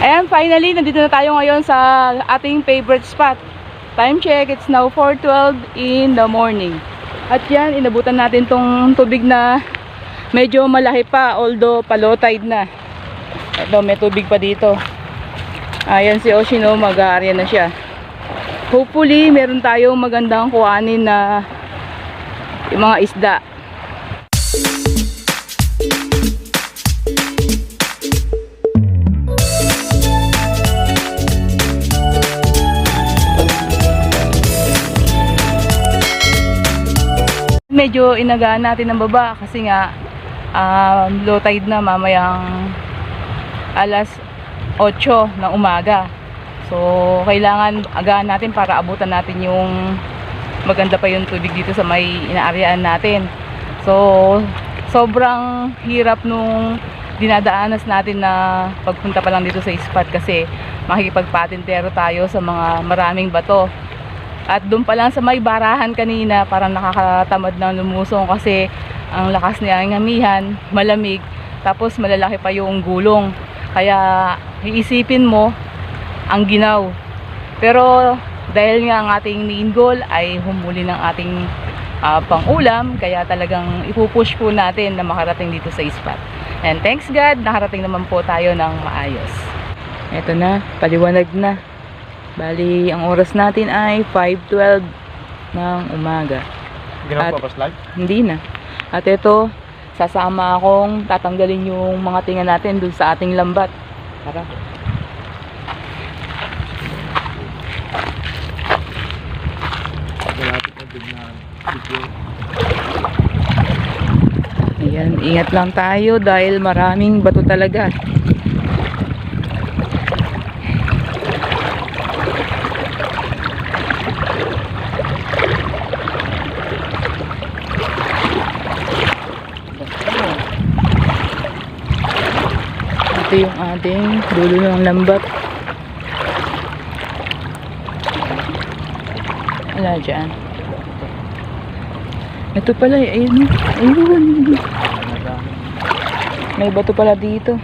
Ayan, finally, nandito na tayo ngayon sa ating favorite spot. Time check, it's now 4.12 in the morning. At yan, inabutan natin tong tubig na medyo malaki pa, although pa low tide na. Ito, may tubig pa dito. Ayan si Oshino, mag-aarya na siya. Hopefully, meron tayong magandang kuhanin na yung mga isda. Medyo inagaan natin ng baba kasi nga um, low tide na mamayang alas 8 ng umaga. So, kailangan agaan natin para abutan natin yung maganda pa yung tubig dito sa may inaaryaan natin. So, sobrang hirap nung dinadaanas natin na pagpunta pa lang dito sa spot kasi makikipagpatintero tayo sa mga maraming bato. At doon pa lang sa may barahan kanina, parang nakakatamad na lumusong kasi ang lakas niya ng amihan, malamig, tapos malalaki pa yung gulong. Kaya iisipin mo ang ginaw. Pero dahil nga ang ating main goal ay humuli ng ating ah, pang-ulam, kaya talagang ipupush po natin na makarating dito sa spot. And thanks God, nakarating naman po tayo ng maayos. Eto na, paliwanag na. Bali, ang oras natin ay 5.12 ng umaga. Hindi na magpapas live? Hindi na. At ito, sasama akong tatanggalin yung mga tinga natin dun sa ating lambat. Tara. Ayan, ingat lang tayo dahil maraming bato talaga. Ito yung ating dulo ng lambat. Wala dyan. Ito pala, eh, ayun. Ayun. May bato pala dito.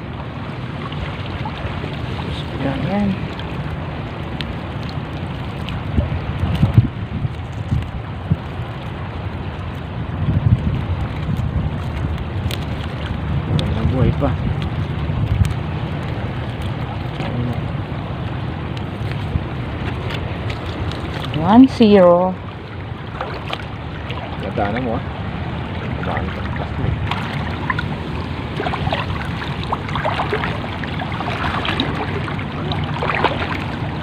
Ayan. Nabuhay pa. One zero. Nadaanan mo ah. Nadaanan ka. Plastic.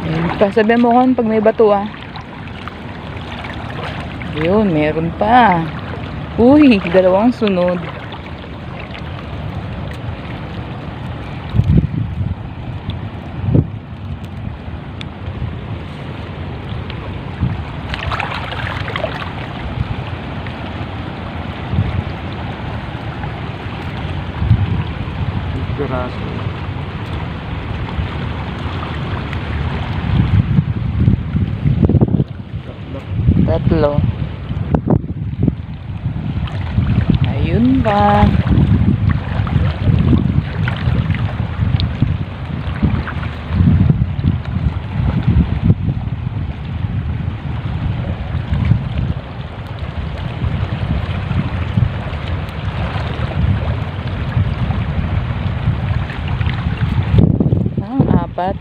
Ayun pa. Sabi mo kon pag may bato ah. Yun, meron pa. Uy, dalawang sunod. Piraso. Tatlo. Tatlo. Ayun ba? Ang apat.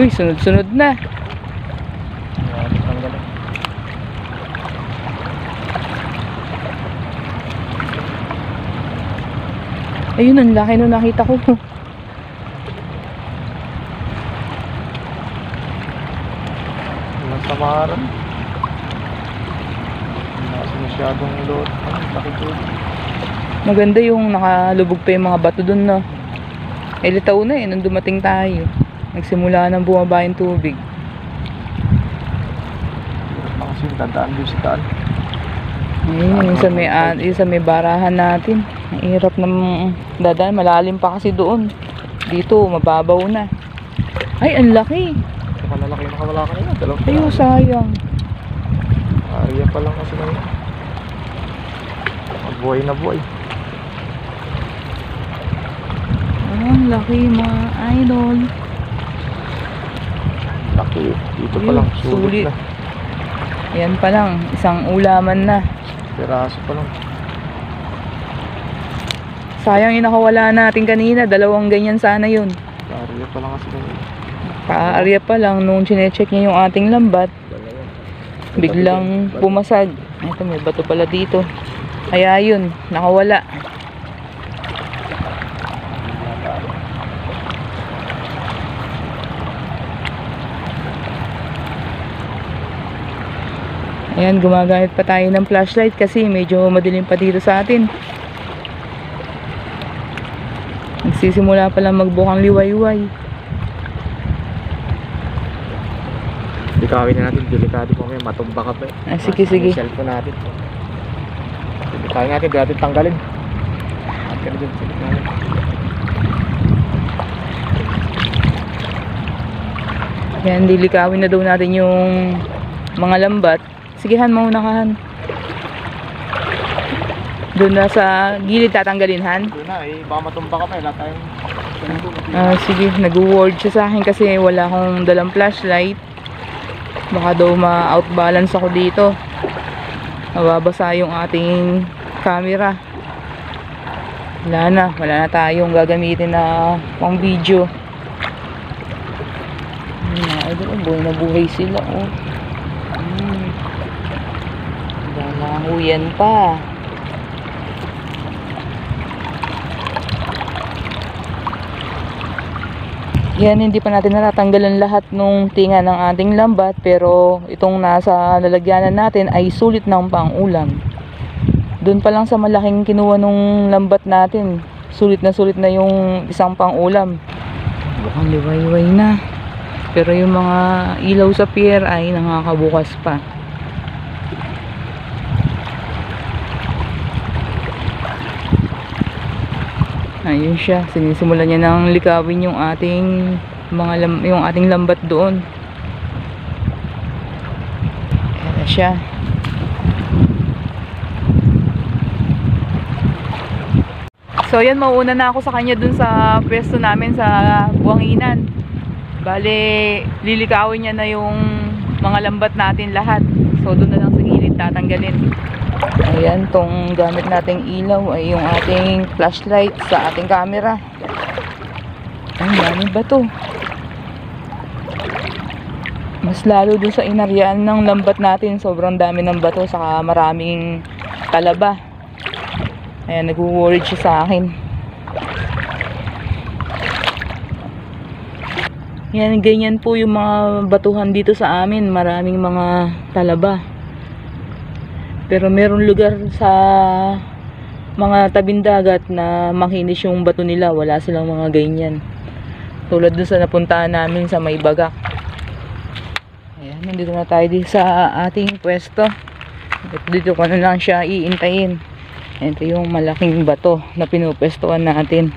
Uy, sunod-sunod na. Ayun, ang laki nung nakita ko. Walang samaran. Nasa masyadong load. Laki to. Maganda yung nakalubog pa yung mga bato dun, no? Eh, litaw na eh, nung dumating tayo. Nagsimula nang bumaba yung tubig. Kasi dadaan doon sa daan. Ayun, yung sa may, ah, yung sa may barahan natin. Ang hirap ng dadaan, malalim pa kasi doon. Dito, mababaw na. Ay, ang laki. malalaki yung nakawala kanina. Dalawang Ayun, sayang. Area pa lang kasi na yun. Buhay na buhay. Ang laki mga idol. Laki. Dito pa Ayun, lang. Sulit, sulit. na. Ayan pa lang, isang ulaman na. Peraso pa lang. Sayang yung nakawala natin kanina, dalawang ganyan sana yun. Area pa lang kasi na yun. Kaarya pa lang, nung chinecheck niya yung ating lambat, biglang pumasag. Ito, may bato pala dito. Kaya yun, nakawala. Ayan, gumagamit pa tayo ng flashlight kasi medyo madilim pa dito sa atin. Nagsisimula pa lang magbukang liwayway. Likawin na natin. Delikado po may matumba ka pa eh. Ah, sige, Mas- sige. cellphone natin. Likawin natin. Dati tanggalin. At ka na dun sa likawin. Yan, lilikawin na daw natin yung mga lambat. Sigehan, mauna ka, Han. Doon na sa gilid tatanggalin, Han. Doon na eh. Baka matumba ka pa eh. Lahat. Ah, sige, nag-word siya sa akin kasi wala akong dalang flashlight. Baka daw ma-outbalance ako dito. Mababasa yung ating camera. Wala na, wala na tayong gagamitin na pang video. Oh, buhay na buhay sila, oh. Hmm. Dalahuyan pa. Yan, hindi pa natin natatanggalan lahat nung tinga ng ating lambat pero itong nasa lalagyanan natin ay sulit ng pangulam. Doon pa lang sa malaking kinuha nung lambat natin, sulit na sulit na yung isang pangulam. Mukhang liwayway na. Pero yung mga ilaw sa pier ay nakakabukas pa. Ayun siya, sinisimulan niya nang likawin yung ating mga lam, yung ating lambat doon. Ayan siya. So yan, mauuna na ako sa kanya dun sa pwesto namin sa Buanginan. Bale, lilikawin niya na yung mga lambat natin lahat. So doon na lang sa gilid tatanggalin. Ayan, tong gamit nating ilaw ay yung ating flashlight sa ating camera. Ang dami ba to? Mas lalo dun sa inaryaan ng lambat natin, sobrang dami ng bato, saka maraming talaba. Ayan, nag-worried siya sa akin. Yan, ganyan po yung mga batuhan dito sa amin. Maraming mga talaba. Pero meron lugar sa mga tabing dagat na makinis yung bato nila. Wala silang mga ganyan. Tulad dun sa napuntahan namin sa may bagak. Ayan, nandito na tayo dito sa ating pwesto. Dito ko na lang siya iintayin. Ito yung malaking bato na pinupwestuhan natin.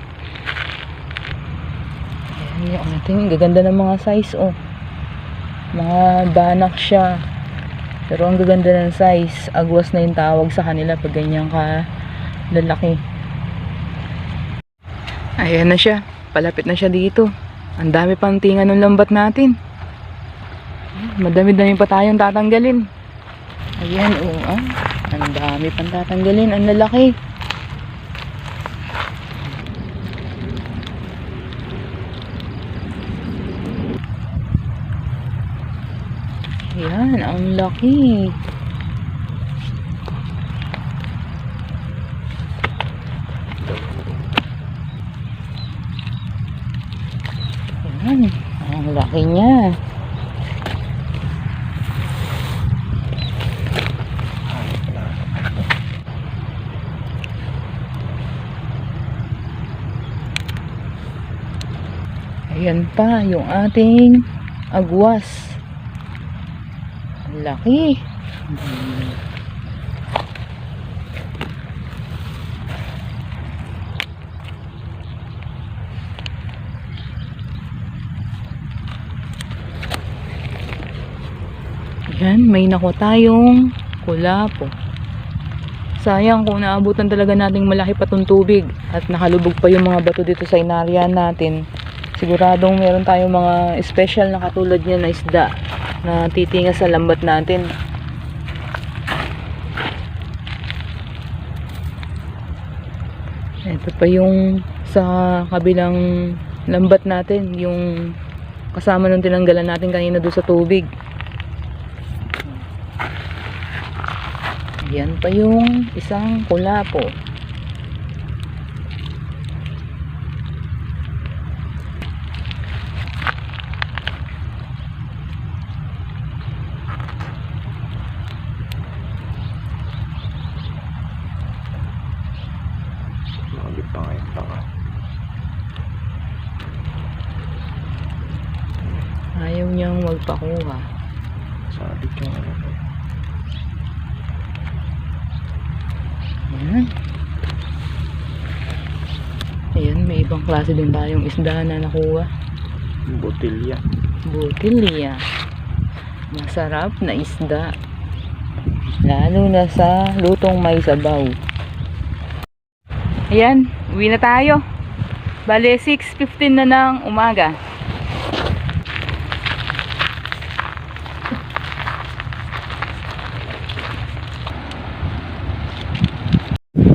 Ayan yung ating gaganda ng mga size oh. Mga banak siya. Pero ang gaganda ng size, agwas na yung tawag sa kanila pag ganyan ka lalaki. Ayan na siya. Palapit na siya dito. Ang dami pang tinga ng lambat natin. Madami-dami pa tayong tatanggalin. Ayan, oo. ah. Ang dami pang tatanggalin. Ang lalaki. Ayan, ang laki. Ayan, ang laki niya. Ayan pa, yung ating agwas. Laki. Yan, may nakuha tayong kulapo. Sayang kung naabutan talaga nating malaki pa tong tubig at nakalubog pa yung mga bato dito sa inaryan natin. Siguradong meron tayong mga special na katulad niya na isda na titinga sa lambat natin. Ito pa yung sa kabilang lambat natin, yung kasama nung tinanggalan natin kanina doon sa tubig. Yan pa yung isang kulapo. Nakagit pa ngayon. Tanga. Ayaw niyang magpakuha. Sabit yung ano. Ayan. Ayan, may ibang klase din tayong isda na nakuha. Botilya. Butilya. Masarap na isda. Lalo na sa lutong may sabaw. Ayan, uwi na tayo. Bale, 6.15 na ng umaga.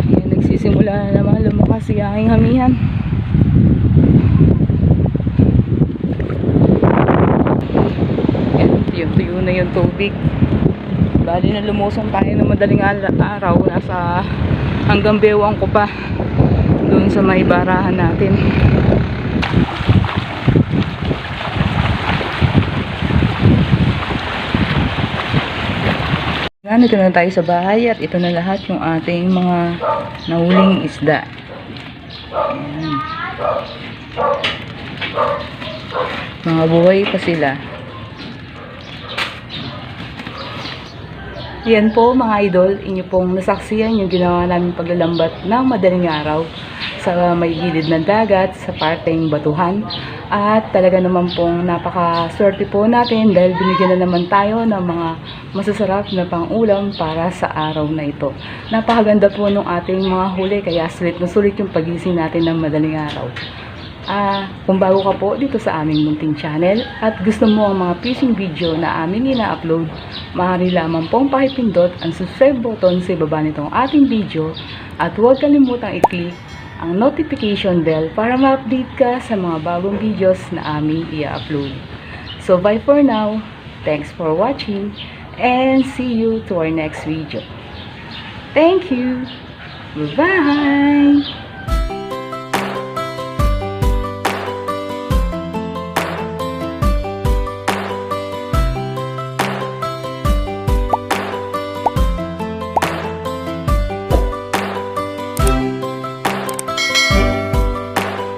Ayan, nagsisimula na naman aking hamihan. Yan, tuyo-tuyo na yung tubig. Bali na lumusong tayo ng madaling araw. Nasa hanggang bewang ko pa. Doon sa may barahan natin. Yan, ito na tayo sa bahay at ito na lahat yung ating mga nahuling isda. Ayan. Mga buhay pa sila. Yan po mga idol, inyo pong nasaksiyan yung ginawa namin paglalambat ng madaling araw sa may gilid ng dagat, sa parteng batuhan. At talaga naman pong napaka-swerte po natin dahil binigyan na naman tayo ng mga masasarap na pang-ulam para sa araw na ito. Napakaganda po nung ating mga huli kaya sulit na sulit yung pagising natin ng madaling araw. Ah, kung bago ka po dito sa aming munting channel at gusto mo ang mga fishing video na aming ina-upload, maaari lamang pong pakipindot ang subscribe button sa ibaba nitong ating video at huwag kalimutang i-click ang notification bell para ma-update ka sa mga bagong videos na aming i-upload. So bye for now. Thanks for watching and see you to our next video. Thank you. Bye-bye.